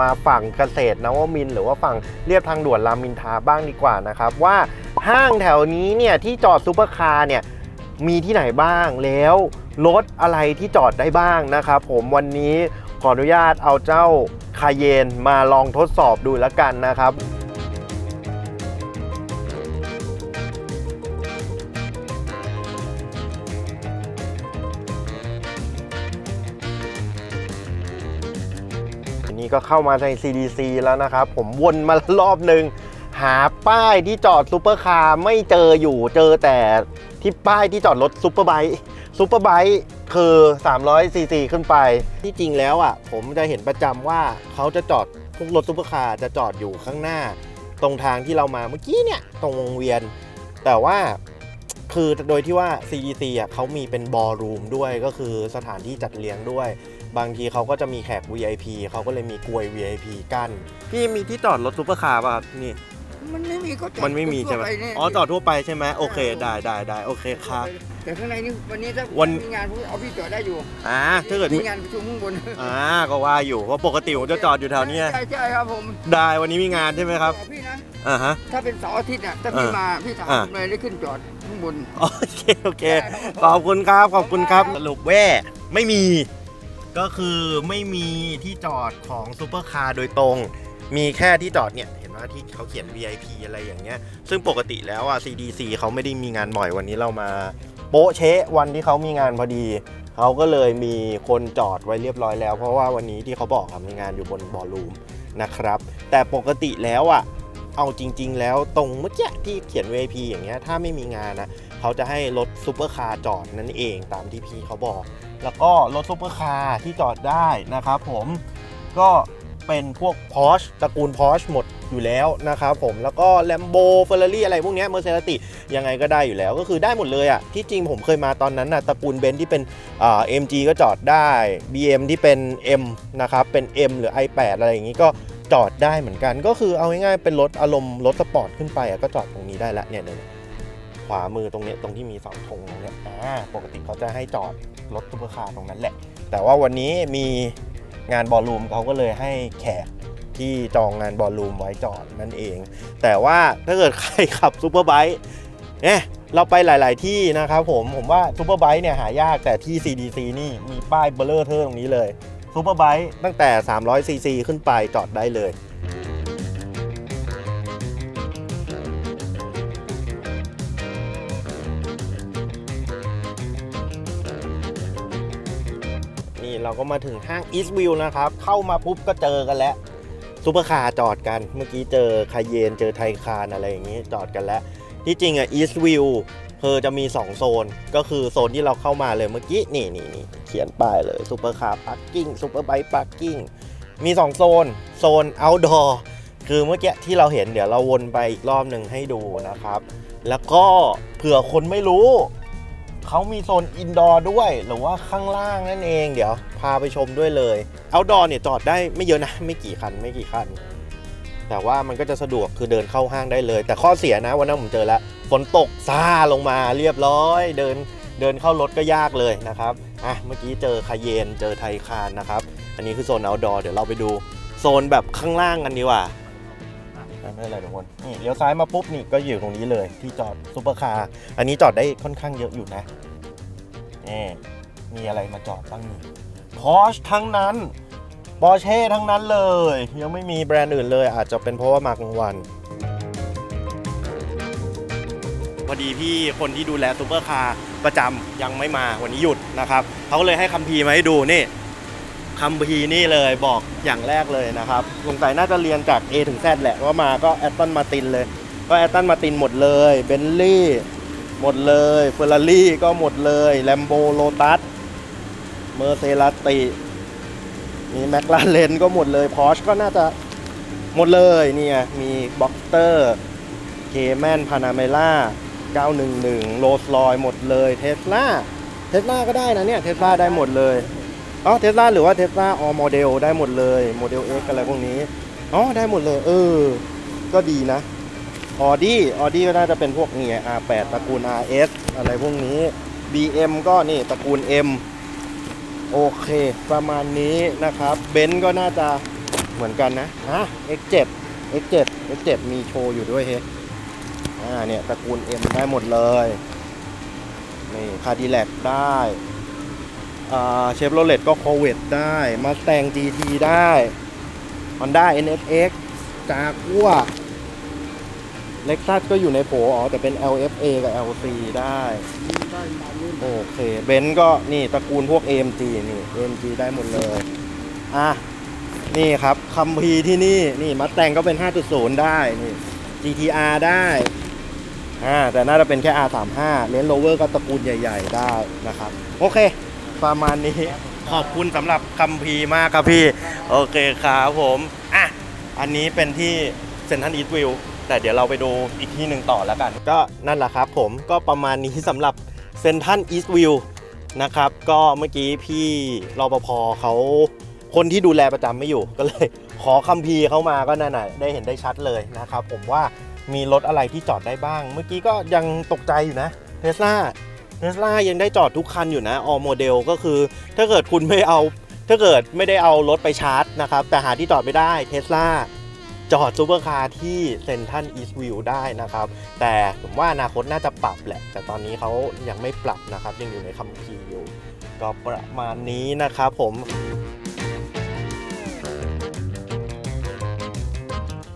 มาฝั่งเกษตรนวมินหรือว่าฝั่งเรียบทางด่วนรามอินทราบ้างดีกว่านะครับ ว่าห้างแถวนี้เนี่ยที่จอดซูเปอร์คาร์เนี่ยมีที่ไหนบ้างแล้วรถอะไรที่จอดได้บ้างนะครับผมวันนี้ขออนุญาตเอาเจ้าคาเยนมาลองทดสอบดูแล้วกันนะครับ ก็เข้ามาใน CDC แล้วนะครับ ผมวนมารอบหนึ่งหาป้ายที่จอดซูเปอร์คาร์ไม่เจออยู่เจอแต่ที่ป้ายที่จอดรถซูเปอร์ไบค์ซูเปอร์ไบค์คือ300 cc ขึ้นไป ที่จริงแล้วอะ ผมจะเห็นประจำว่าเขาจะจอดพวกรถซูเปอร์คาร์จะจอดอยู่ข้างหน้า ตรงทางที่เรามาเมื่อกี้เนี่ย ตรงวงเวียน แต่ว่า คือโดยที่ว่า CDC อะเขามีเป็นบอลรูมด้วยก็คือสถานที่จัดเลี้ยงด้วย บางทีเขาก็จะมีแขก VIP เขาก็เลยมีกลวย VIP กั้นพี่มีที่จอดรถซูเปอร์คาร์ป่ะครับนี่ มันไม่มีก็จอดมันไม่มีใช่ไหมทั่วปเนี่ยอ๋อจอดทั่วไปใช่ไหมโอเคได้ได้ได้โอเคครับ แต่ข้างในนี่วันนี้ถ้าวัน มีงานผมเอาพี่จอดได้อยู่อ่าถ้าเกิดมีมีงานประชุมข้างบนอ่าก็ว่าอยู่เพราะปกติผมจะจอดอยู่แถวเนี้ยใช่ใช่ครับผมได้วันนี้มีงานใช่ไหมครับอกพี่นะ อ่าฮะ ถ้าเป็นเสาร์อาทิตย์น่ะถ้าพี่อ่ามมาพี่ถามอ่า ผมเลยได้ขึ้นจอดข้างบน โอเค โอเคขอบคุณครับ ขอบคุณครับ สรุปแว่ไม่มี ก็คือไม่มีที่จอดของซูเปอร์คาร์โดยตรง มีแค่ที่จอดเนี่ย เห็นว่าที่เขาเขียน VIP อะไรอย่างเงี้ย ซึ่งปกติแล้วอะ CDC เขาไม่ได้มีงานบ่อยวันนี้เรามา โป๊ะเชะวันที่เขามีงานพอดี เขาก็เลยมีคนจอดไว้เรียบร้อยแล้ว เพราะว่าวันนี้ที่เขาบอกครับมีงานอยู่บนบอลลูมนะครับ แต่ปกติแล้วอะ เอาจริง ๆ แล้วตรงเมื่อกี้ที่เขียน VIP อย่างเงี้ยถ้าไม่มีงานนะเขาจะให้รถซูเปอร์คาร์จอดนั่นเองตามที่พี่เขาบอก แล้วก็รถซูเปอร์คาร์ที่จอดได้นะครับผมก็เป็นพวก Porsche ตระกูล Porsche หมดอยู่แล้วนะครับผมแล้วก็ Lambo Ferrari อะไรพวกเนี้ย Maserati ยังไงก็ได้อยู่แล้วก็คือได้หมดเลยอะ่ะที่จริงผมเคยมาตอนนั้นน่ะตระกูลเบนซ์ที่เป็นเอ่า MG ก็จอดได้ BM ที่เป็น M นะครับเป็น M หรือ i8 อะไรอย่างงี้ก็ จอดได้เหมือนกัน ก็คือเอาง่ายๆเป็นรถอารมณ์รถสปอร์ตขึ้นไปอะก็จอดตรงนี้ได้ละเนี่ยเนี่ยขวามือตรงนี้ตรงที่มีเสาธงตรงเนี้ยอ่าปกติเขาจะให้จอดรถซุปเปอร์คาร์ตรงนั้นแหละ แต่ว่าวันนี้มีงานบอลลูมเขาก็เลยให้แขกที่จองงานบอลลูมไว้จอดนั่นเอง แต่ว่าถ้าเกิดใครขับซูเปอร์ไบค์เนี่ยเราไปหลาย ๆ ที่นะครับผมผมว่าซูเปอร์ไบค์เนี่ยหายากแต่ที่ CDC นี่มีป้ายเบลเลอร์เทอร์ตรงนี้เลย ซูเปอร์ไบค์ตั้งแต่ 300 ซีซีขึ้นไปจอดได้เลยนี่เราก็มาถึงห้าง East View นะครับ เข้ามาปุ๊บก็เจอกันแล้วซูเปอร์คาร์จอดกัน เมื่อกี้เจอคาเยน เจอไทคารอะไรอย่างนี้จอดกันแล้ว ที่จริงอะ East View เธอจะมี 2 โซนก็คือโซนที่เราเข้ามาเลยเมื่อกี้นี่นี่นี่เขียนป้ายเลยซูเปอร์คาร์พาร์กิ้งซูเปอร์ไบค์พาร์กิ้งมี 2 โซน โซน outdoor คือเมื่อกี้ที่เราเห็นเดี๋ยวเราวนไปอีกรอบหนึ่งให้ดูนะครับ แล้วก็เผื่อคนไม่รู้ เขามีโซนอินดอร์ด้วย หรือว่าข้างล่างนั่นเอง เดี๋ยวพาไปชมด้วยเลยเอาดอร์เนี่ยจอดได้ไม่เยอะนะ ไม่กี่คัน ไม่กี่คัน แต่ว่ามันก็จะสะดวกคือเดินเข้าห้างได้เลย แต่ข้อเสียนะวันนั้นผมเจอแล้ว ฝนตกซาลงมาเรียบร้อย เดินเดินเข้ารถก็ยากเลยนะครับอะเมื่อกี้เจอคาเยนเจอไทคานนะครับ อันนี้คือโซนเอาดอร์เดี๋ยวเราไปดูโซนแบบข้างล่างกันดีกว่าอะไม่เป็นไรทุกคนนี่เลี้ยวซ้ายมาปุ๊บนี่ก็อยู่ตรงนี้เลยที่จอดซูเปอร์คาร์อันนี้จอดได้ค่อนข้างเยอะอยู่นะนี่มีอะไรมาจอดบ้างนี่พอชทั้งนั้นบอเช่ทั้งนั้นเลย ยังไม่มีแบรนด์อื่นเลย อาจจะเป็นเพราะว่ามากลางวัน อดีพี่คนที่ดูแลซูเปอร์คาร์ประจำยังไม่มาวันนี้หยุดนะครับเขาก็เลยให้คัมภีร์มาให้ดูนี่คัมภีร์นี่เลยบอกอย่างแรกเลยนะครับสงสัยน่าจะเรียนจาก A ถึง Z แหละว่ามาก็แอตตันมาตินเลย ก็แอตตันมาตินหมดเลยเบนลี่หมดเลยเฟอร์รารี่ก็หมดเลยแลมโบโ o ตัสเมอร์เซลาติมีแมคลาเรนก็หมดเลยพอชก็น่าจะหมดเลยเนี่ยมีบ็อกเตอร์เคแมนพานาเมล่า 911 โรสลอยหมดเลยเทสลาเทสลาก็ได้นะเนี่ยเทสลาได้หมดเลยอ๋อเทสลาหรือว่าเทสลาออโมเดลได้หมดเลยโมเดล X อะไรพวกนี้อ๋อได้หมดเลย เออ ก็ดีนะออดี้ออดี้ก็น่าจะเป็นพวกเนี่ไง R8 ตระกูล RS อะไรพวกนี้ BM ก็นี่ตระกูล M โอเค ประมาณนี้นะครับเบนซ์ก็น่าจะเหมือนกันนะอะ X7 X7 X7 มีโชว์อยู่ด้วยเฮ้ อ่าเนี่ยตระกูล M ได้หมดเลยนี่คาดิแลกได้อ่าเชฟโรเลตก็โคเวตได้มาส t ตง GT ได้ Honda NSX จากัวเล็กซัสก็อยู่ในโผอ๋อ แต่เป็น LFA กับ LC ได้ได้โอเค เบนซ์ก็นี่ตระกูลพวก AMG นี่ AMG ได้หมดเลย อะ นี่ครับคัมภีที่นี่ นี่มัดแต่งก็เป็น 5.0 ได้ นี่ GTR ได้ อ่าแต่น่าจะเป็นแค่ R35 เลนโรเวอร์ก็ตระกูลใหญ่ ๆ ได้นะครับ โอเค ประมาณนี้ขอบคุณสำหรับคัมภีมากครับพี่ โอเคครับผมอะอันนี้เป็นที่เซนทันอีทวิวแต่เดี๋ยวเราไปดูอีกที่หนึ่งต่อแล้วกัน ก็นั่นแหละครับผมก็ประมาณนี้สำหรับเซนทันอีทวิวนะครับ ก็เมื่อกี้พี่รปภเขาคนที่ดูแลประจำไม่อยู่ก็เลย ขอคัมภีร์เข้ามาก็นั่นน่ะได้เห็นได้ชัดเลยนะครับ ผมว่า มีรถอะไรที่จอดได้บ้าง เมื่อกี้ก็ยังตกใจอยู่นะเทสลาเทสลายังได้จอดทุกคันอยู่นะออโมเดลก็คือ ถ้าเกิดคุณไม่เอา ถ้าเกิดไม่ได้เอารถไปชาร์จนะครับ แต่หาที่จอดไม่ได้เทสลาจอดซูเปอร์คาร์ที่เซนทันอีสต์วิวได้นะครับ แต่ผมว่าอนาคตน่าจะปรับแหละ แต่ตอนนี้เขายังไม่ปรับนะครับ ยังอยู่ในคัมภีอยู่ ก็ประมาณนี้นะครับผม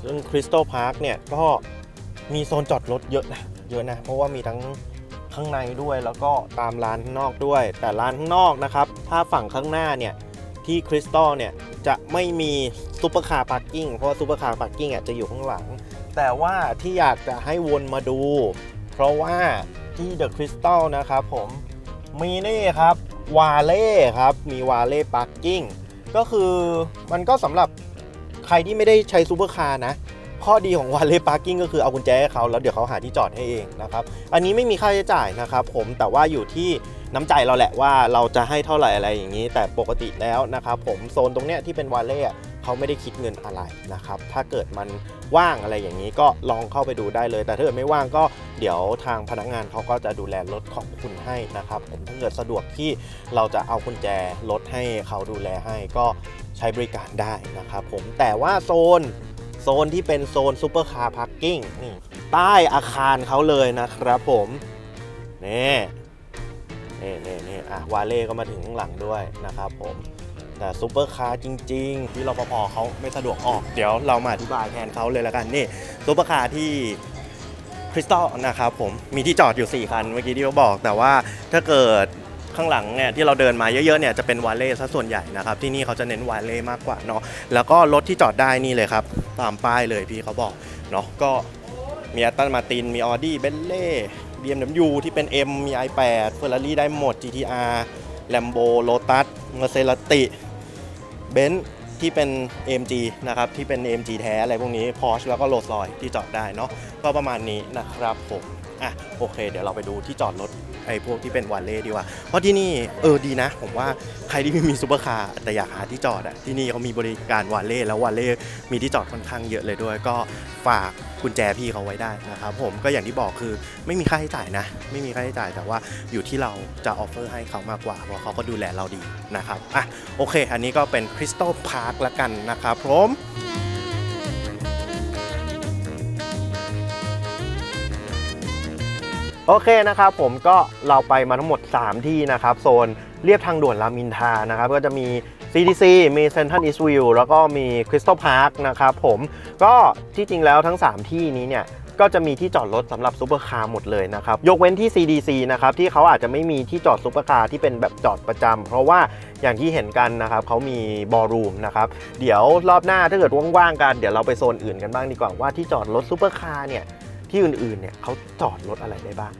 ซึ่งคริสตัลพาร์คเนี่ยก็ มีโซนจอดรถเยอะนะเยอะนะ เพราะว่ามีทั้งข้างในด้วยแล้วก็ตามร้านข้างนอกด้วย แต่ร้านข้างนอกนะครับ ถ้าฝั่งข้างหน้าเนี่ยที่คริสตัลเนี่ยจะไม่มีซูเปอร์คาร์พาร์กิ้งเพราะว่าซูเปอร์คาร์พาร์กิ้งอะจะอยู่ข้างหลัง แต่ว่าที่อยากจะให้วนมาดู เพราะว่าที่เดอะคริสตัลนะครับผมมีนี่ครับวาเล่ครับ มีวาเล่พาร์กิ้งก็คือมันก็สำหรับใครที่ไม่ได้ใช้ซูเปอร์คาร์นะ ข้อดีของวาเล่พาร์กิ้งก็คือเอากุญแจให้เขาแล้วเดี๋ยวเขาหาที่จอดให้เองนะครับ อันนี้ไม่มีค่าใช้จ่ายนะครับผมแต่ว่าอยู่ที่น้ำใจเราแหละว่าเราจะให้เท่าไหร่อะไรอย่างนี้ แต่ปกติแล้วนะครับผมโซนตรงเนี้ยที่เป็นวาเล่เขาไม่ได้คิดเงินอะไรนะครับถ้าเกิดมันว่างอะไรอย่างนี้ก็ลองเข้าไปดูได้เลย แต่ถ้าเกิดไม่ว่างก็เดี๋ยวทางพนักงานเขาก็จะดูแลรถของคุณให้นะครับผมถ้าเกิดสะดวกที่เราจะเอากุญแจรถให้เขาดูแลให้ก็ใช้บริการได้นะครับผมแต่ว่าโซน โซนที่เป็นโซนซูเปอร์คาร์พาร์กิ้งใต้อาคารเขาเลยนะครับผมนี่นี่นี่นี่อะวาเล่ก็มาถึงข้างหลังด้วยนะครับผมแต่ซูเปอร์คาร์จริง ๆ ที่รปภเขาไม่สะดวกออก เดี๋ยวเรามาอธิบายแทนเขาเลยละกันนี่ซูเปอร์คาร์ที่คริสตัลนะครับผมมีที่จอดอยู่ 4 คันเมื่อกี้ที่เขาบอกแต่ว่าถ้าเกิด ข้างหลังเนี่ยที่เราเดินมาเยอะๆเนี่ยจะเป็นวาเล่ซะส่วนใหญ่นะครับที่นี่เขาจะเน้นวาเล่มากกว่าเนาะแล้วก็รถที่จอดได้นี่เลยครับ ตามป้ายเลยพี่เขาบอกเนาะก็มีอัตตันมาตินมีออดี้เบนเล่ BMW ที่เป็น M มี i8 Ferrari ได้หมด GTR Lambo Lotus Maserati เบนที่เป็น AMG นะครับที่เป็น AMG แท้อะไรพวกนี้ Porsche แล้วก็ Rolls Royce ที่จอดได้เนาะก็ประมาณนี้นะครับผม อะโอเค เดี๋ยวเราไปดูที่จอดรถไอ้พวกที่เป็นวาเล่ดีกว่า เพราะที่นี่เออดีนะ ผมว่าใครที่ไม่มีซูเปอร์คาร์แต่อยากหาที่จอดอะที่นี่เขามีบริการวาเล่แล้ววาเล่มีที่จอดค่อนข้างเยอะเลยด้วย ก็ฝากกุญแจพี่เขาไว้ได้นะครับผมก็อย่างที่บอกคือไม่มีค่าใช้จ่ายนะ ไม่มีค่าใช้จ่ายแต่ว่าอยู่ที่เราจะออฟเฟอร์ให้เขามากกว่าเพราะเขาก็ดูแลเราดีนะครับอะโอเค อันนี้ก็เป็นคริสตัลพาร์คละกันนะครับผม โอเคนะครับผมก็เราไปมาทั้งหมด 3 ที่นะครับ โซนเรียบทางด่วนรามอินทานะครับก็จะมี CDC มี Central Eastview แล้วก็มี Crystal Park นะครับผมก็ที่จริงแล้วทั้ง 3 ที่นี้เนี่ยก็จะมีที่จอดรถสำหรับซูเปอร์คาร์หมดเลยนะครับ ยกเว้นที่ CDC นะครับ ที่เขาอาจจะไม่มีที่จอดซูเปอร์คาร์ที่เป็นแบบจอดประจำเพราะว่าอย่างที่เห็นกันนะครับเขามีบอลรูมนะครับ เดี๋ยวรอบหน้าถ้าเกิดว่างๆกัน เดี๋ยวเราไปโซนอื่นกันบ้างดีกว่าว่าที่จอดรถซูเปอร์คาร์เนี่ย ที่อื่นๆเนี่ยเขาจอดรถอะไรได้บ้าง